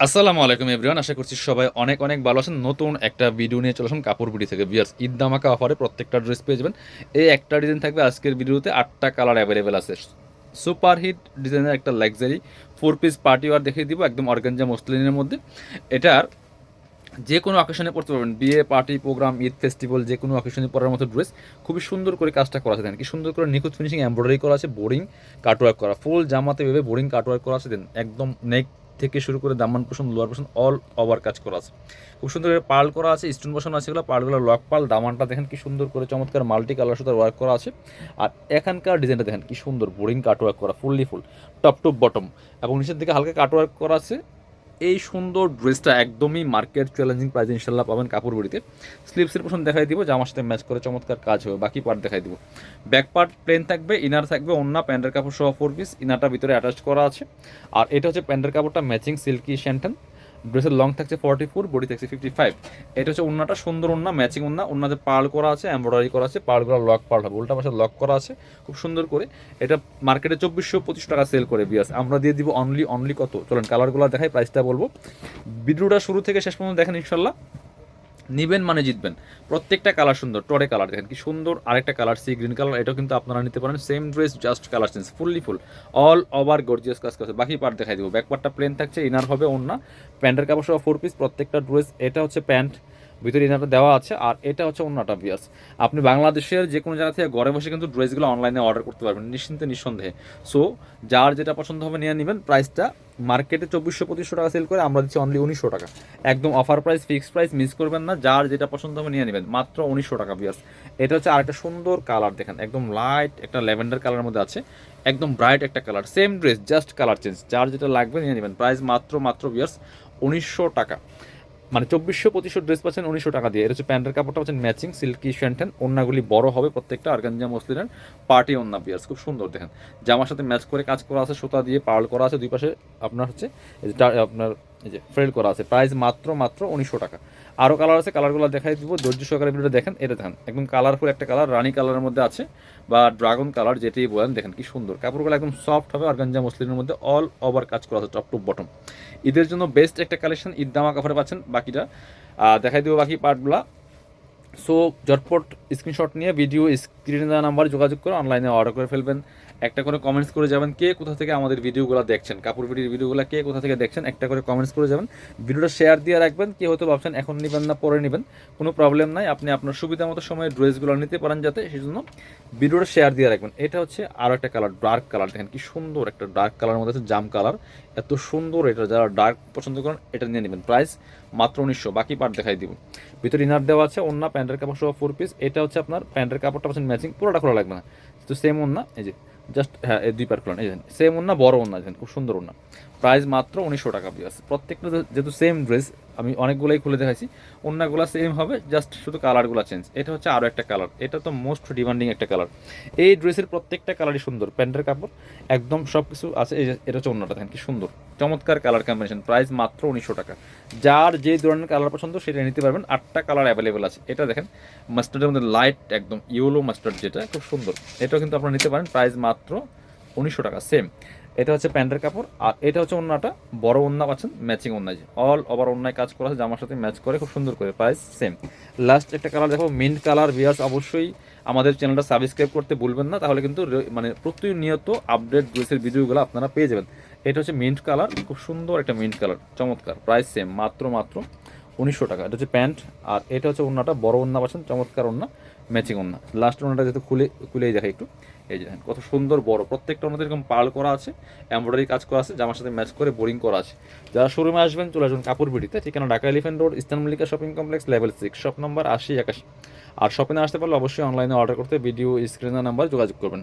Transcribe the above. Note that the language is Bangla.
আসসালামু আলাইকুম এভরিওয়ান, আশা করছি সবাই অনেক অনেক ভালো আছেন। নতুন একটা ভিডিও নিয়ে চলে আসুন কাপড় বিডি থেকে। বিয়ার্স ঈদ দামাকা অফারে প্রত্যেকটা ড্রেস পেয়ে যাবেন। এই একটা ডিজাইন থাকবে আজকের ভিডিওতে, আটটা কালার অ্যাভেলেবেল আছে। সুপার হিট ডিজাইনের একটা luxury four piece party wear দেখিয়ে দিব, একদম অর্গানজা মসলিনের মধ্যে। এটার যে কোনো অকেশনে পড়তে পারবেন। বিয়ে পার্টি প্রোগ্রাম ঈদ ফেস্টিভ্যাল যে কোনো অকেশনে পরার মতো ড্রেস খুবই সুন্দর করে কাজটা করা আছে। দেন কি সুন্দর করে নিখুঁত ফিনিশিং এমব্রয়ডারি করা আছে বোরিং কাটওয়ার্ক করা। ফুল জামাতে ভেবে বোরিং কাটওয়ার্ক করা আছে। দেন একদম নেক থেকে শুরু করে দামান পোষণ লোয়ার পোষণ অল ওভার কাজ করা আছে। খুব সুন্দর করে করা আছে স্টোন বসানো আছে এগুলো লক পাল দামানটা দেখেন কি সুন্দর করে চমৎকার মাল্টি কালার সুতার ওয়ার্ক করা আছে। আর এখানকার ডিজাইনটা দেখেন কি সুন্দর বোরিং কাটওয়ার্ক করা fully full top top bottom এবং নিচের দিকে হালকা কাটওয়ার্ক করা আছে এই সুন্দর ড্রেসটা একদমই মার্কেট চ্যালেঞ্জিং প্রাইস ইনশাল্লাহ পাবেন কাপড় বুড়িতে। স্লিপসের পোষণ দেখাই দিব, জামার সাথে ম্যাচ করে চমৎকার কাজ হবে। বাকি পার্ট দেখাই দিব। ব্যাক পার্ট প্লেন থাকবে ইনার থাকবে অন্য প্যান্ডের কাপড় সহ ফোর পিস ইনারটা ভিতরে অ্যাটাচ করা আছে। আর এটা হচ্ছে প্যান্ডের কাপড়টা ম্যাচিং সিল্কি শ্যান্টেন ড্রেসের লং থাকছে ফর্টি ফোর বডি থাকছে ফিফটি ফাইভ এটা হচ্ছে ওনাটা সুন্দর ওনা ম্যাচিং ওনার ওন্নাতে পার্ল করা আছে এমব্রয়ডারি করা আছে পার্লগুলো লক পার্ল হবে উল্টা পাশে লক করা আছে, খুব সুন্দর করে। এটা মার্কেটে চব্বিশশো পঁচিশ টাকা সেল করে বিয়াস আমরা দিয়ে দিব অনলি অনলি কত? চলেন কালারগুলো দেখাই প্রাইসটা বলব। ভিডিওটা শুরু থেকে শেষ পর্যন্ত দেখেন, ইনশাল্লাহ। নিবেন মানে জিতবেন। প্রত্যেকটা কালার সুন্দর, টরে কালার দেখেন কি সুন্দর আরেকটা কালার সি গ্রিন কালার এটাও কিন্তু আপনারা নিতে পারেন। Same dress just colour change fully full all over gorgeous কাজ করছে। বাকি পার্ট দেখাই দেবো। ব্যাক পার্টটা প্লেন থাকছে ইনার হবে অন্য প্যান্টের কাপড় সহ ফোর পিস প্রত্যেকটা ড্রেস এটা হচ্ছে প্যান্ট ভিতরে ইনারটা দেওয়া আছে, আর এটা হচ্ছে অন্যটা বিয়াস আপনি বাংলাদেশের যে কোনো জায়গা থেকে ঘরে বসে কিন্তু ড্রেসগুলো অনলাইনে অর্ডার করতে পারবেন, নিশ্চিন্তে নিঃসন্দেহে। সো যার যেটা পছন্দ হবে নিয়ে নেবেন প্রাইসটা মার্কেটে চব্বিশশো, পঁচিশশো টাকা সেল করে আমরা দিচ্ছি অনলি উনিশশো টাকা। একদম offer price fixed price miss করবেন না, যার যেটা পছন্দ হবে নিয়ে নেবেন, মাত্র উনিশশো টাকা বিয়াস এটা হচ্ছে আরেকটা সুন্দর কালার দেখেন, একদম লাইট একটা ল্যাভেন্ডার কালারের মধ্যে আছে, একদম ব্রাইট একটা colour same dress just colour change যার যেটা লাগবে নিয়ে নেবেন প্রাইস মাত্র মাত্র বিয়ার্স উনিশশো টাকা। মানে চব্বিশশো পঁচিশশো ড্রেস পাচ্ছেন উনিশশো টাকা দিয়ে। এটা হচ্ছে প্যান্টের কাপড়টা পাচ্ছেন ম্যাচিং, সিল্কি শ্যান্টেন ওন্নাগুলি বড় হবে প্রত্যেকটা আর্গানজা মসলিনের পার্টি ওন্না বিয়ার্স খুব সুন্দর দেখেন। জামার সাথে ম্যাচ করে কাজ করা আছে, সুতা দিয়ে পার্ল করা আছে, দুই পাশে আপনার হচ্ছে আপনার এই যে ফ্রেল করা আছে, প্রাইস মাত্র মাত্র উনিশশো টাকা। আরও কালার আছে কালারগুলো দেখাই দিব, ধৈর্য সহকারে ভিডিওটা দেখেন, এটা দেখেন। একদম কালারফুল একটা কালার রানি কালারের মধ্যে আছে, বা ড্রাগন কালার যেটি বলেন, দেখেন কি সুন্দর। কাপড়গুলো একদম সফট হবে আর গঞ্জা মুসলিমের মধ্যে অল ওভার কাজ করা আছে টপ টু বটম ঈদের জন্য বেস্ট একটা কালেকশন ঈদ দামা কাপড়ে পাচ্ছেন বাকিটা। দেখাই দিব বাকি পার্টগুলা সো ঝটপট স্ক্রিনশট নিয়ে ভিডিও স্ক্রিনে দেওয়া নাম্বার যোগাযোগ করে অনলাইনে অর্ডার করে ফেলবেন। একটা করে কমেন্টস করে যাবেন কে কোথা থেকে আমাদের ভিডিওগুলো দেখছেন। কাপড় ভিডিওর ভিডিওগুলো কে কোথা থেকে দেখছেন, একটা করে কমেন্টস করে যাবেন। ভিডিওটা শেয়ার দিয়ে রাখবেন, কে হয়তো ভাবছেন এখন নেবেন না, পরে নেবেন। কোনো প্রবলেম নাই, আপনি আপনার সুবিধা মতো সময়ে ড্রেসগুলো নিতে পারেন যাতে সেই জন্য ভিডিওটা শেয়ার দিয়ে রাখবেন। এটা হচ্ছে আরও একটা কালার ডার্ক কালার দেখেন কি সুন্দর একটা ডার্ক কালার মধ্যে আছে, জাম কালার এত সুন্দর এটা, যারা ডার্ক পছন্দ করেন, এটা নিয়ে নেবেন। প্রাইস মাত্র উনিশশো, বাকি পার্ট দেখাই দিব। ভিতরে ইনার দেওয়া আছে অন্য প্যান্টের কাপড় সহ ফোর পিস এটা হচ্ছে আপনার প্যান্টের কাপড়টা পাচ্ছেন ম্যাচিং পুরোটা খোলা লাগবে না। তো সেম ওন্না এই যে জাস্ট হ্যাঁ দুই পার খোলা এই সেম ওন্না বড় ওন না খুব সুন্দর ওন্না প্রাইস মাত্র উনিশশো টাকা পিস প্রত্যেকটা যেহেতু সেম ড্রেস আমি অনেকগুলোই খুলে দেখাইছি। অন্যগুলো সেম হবে জাস্ট শুধু কালারগুলো চেঞ্জ এটা হচ্ছে আরও একটা কালার এটা তো মোস্ট ডিমান্ডিং একটা কালার এই ড্রেসের প্রত্যেকটা কালারই সুন্দর। প্যান্টের কাপড়, একদম সব কিছু আছে। এই এটা হচ্ছে অন্যটা, দেখেন কি সুন্দর। চমৎকার কালার কম্বিনেশন প্রাইস মাত্র উনিশশো টাকা। যার যে ধরনের কালার পছন্দ, সেটা নিতে পারবেন। আটটা কালার অ্যাভেলেবেল আছে। এটা দেখেন মাস্টার্ডের মধ্যে লাইট একদম ইয়েলো মাস্টার্ড যেটা, খুব সুন্দর। এটাও কিন্তু আপনারা নিতে পারেন। প্রাইস মাত্র উনিশশো টাকা। সেম এটা হচ্ছে প্যান্টের কাপড়, আর এটা হচ্ছে ওন্নাটা। বড় ওন্না পাচ্ছেন ম্যাচিং ওন্না যে। অল ওভার ওন্নায় কাজ করা আছে, জামার সাথে ম্যাচ করে, খুব সুন্দর করে প্রাইস সেম লাস্ট একটা কালার দেখো মিন্ট কালার ভিয়ার্স অবশ্যই আমাদের চ্যানেলটা সাবস্ক্রাইব করতে ভুলবেন না, তাহলে কিন্তু মানে প্রতিনিয়ত আপডেট ড্রেসের ভিডিওগুলো আপনারা পেয়ে যাবেন। এটা হচ্ছে মিন্ট কালার খুব সুন্দর একটা মিন্ট কালার চমৎকার প্রাইস সেম মাত্র মাত্র উনিশশো টাকা। এটা হচ্ছে প্যান্ট, আর এটা হচ্ছে ওন্নাটা, বড় ওন্না পাচ্ছেন, চমৎকার ওন্না। ম্যাচিং ওন্না লাস্ট ওনাটা যেহেতু খুলে খুলেই দেখে একটু। এই যে কত সুন্দর বড়। প্রত্যেকটা ওনাদের এরকম পাল করা আছে, এমব্রয়ডারি কাজ করা আছে, জামার সাথে ম্যাচ করে বোরিং করা আছে। যারা শোরুমে আসবেন, চলে আসবেন কাপড় বিডিতে, ঠিকানা Dhaka elephant road Eastern Mallika shopping complex, level six, shop number আশি একাশি। আর শপিংয়ে আসতে পারলে অবশ্যই অনলাইনে অর্ডার করতে ভিডিও স্ক্রিনার নাম্বার যোগাযোগ করবেন।